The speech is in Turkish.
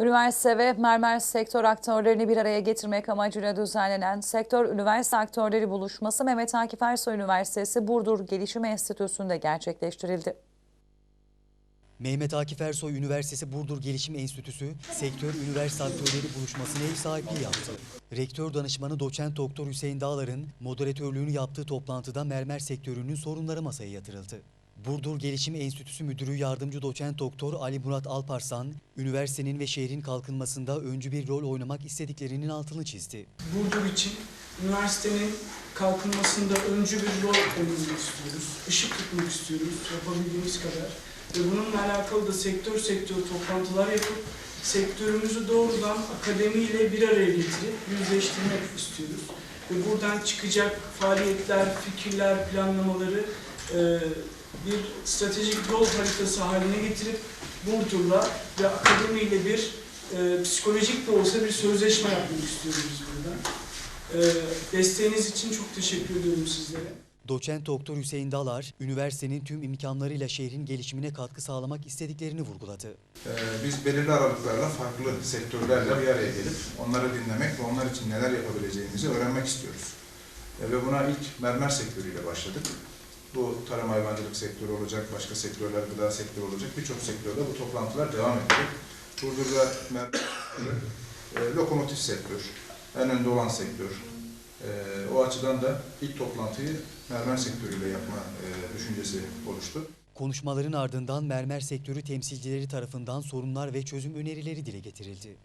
Üniversite ve mermer sektör aktörlerini bir araya getirmek amacıyla düzenlenen Sektör Üniversite Aktörleri Buluşması Mehmet Akif Ersoy Üniversitesi Burdur Gelişim Enstitüsü'nde gerçekleştirildi. Mehmet Akif Ersoy Üniversitesi Burdur Gelişim Enstitüsü Sektör Üniversite Aktörleri Buluşması'na ev sahipliği yaptı. Rektör danışmanı doçent doktor Hüseyin Dağlar'ın moderatörlüğünü yaptığı toplantıda mermer sektörünün sorunları masaya yatırıldı. Burdur Gelişim Enstitüsü Müdürü Yardımcı Doçent Doktor Ali Murat Alparslan, üniversitenin ve şehrin kalkınmasında öncü bir rol oynamak istediklerinin altını çizdi. Burdur için üniversitenin kalkınmasında öncü bir rol oynamak istiyoruz. Işık tutmak istiyoruz yapabildiğimiz kadar. Ve bununla alakalı da sektör sektör toplantılar yapıp sektörümüzü doğrudan akademiyle bir araya getirip yüzleştirmek istiyoruz. Ve buradan çıkacak faaliyetler, fikirler, planlamaları e, bir stratejik yol haritası haline getirip Burdur'la ve akademiyle bir e, psikolojik de olsa bir sözleşme yapmak istiyoruz biz burada. E, desteğiniz için çok teşekkür ediyorum sizlere. Doçent Doktor Hüseyin Dalar, üniversitenin tüm imkanlarıyla şehrin gelişimine katkı sağlamak istediklerini vurguladı. Ee, Biz belirli aralıklarla farklı sektörlerle bir araya gelip onları dinlemek ve onlar için neler yapabileceğimizi öğrenmek istiyoruz. Ee, Ve buna ilk mermer sektörüyle başladık. Bu tarım hayvancılık sektörü olacak, başka sektörler, gıda sektörü olacak. Birçok sektörde bu toplantılar devam edecek. Burdur'da e, lokomotif sektör, en önde olan sektör. E, O açıdan da ilk toplantıyı mermer sektörüyle yapma e, düşüncesi oluştu. Konuşmaların ardından mermer sektörü temsilcileri tarafından sorunlar ve çözüm önerileri dile getirildi.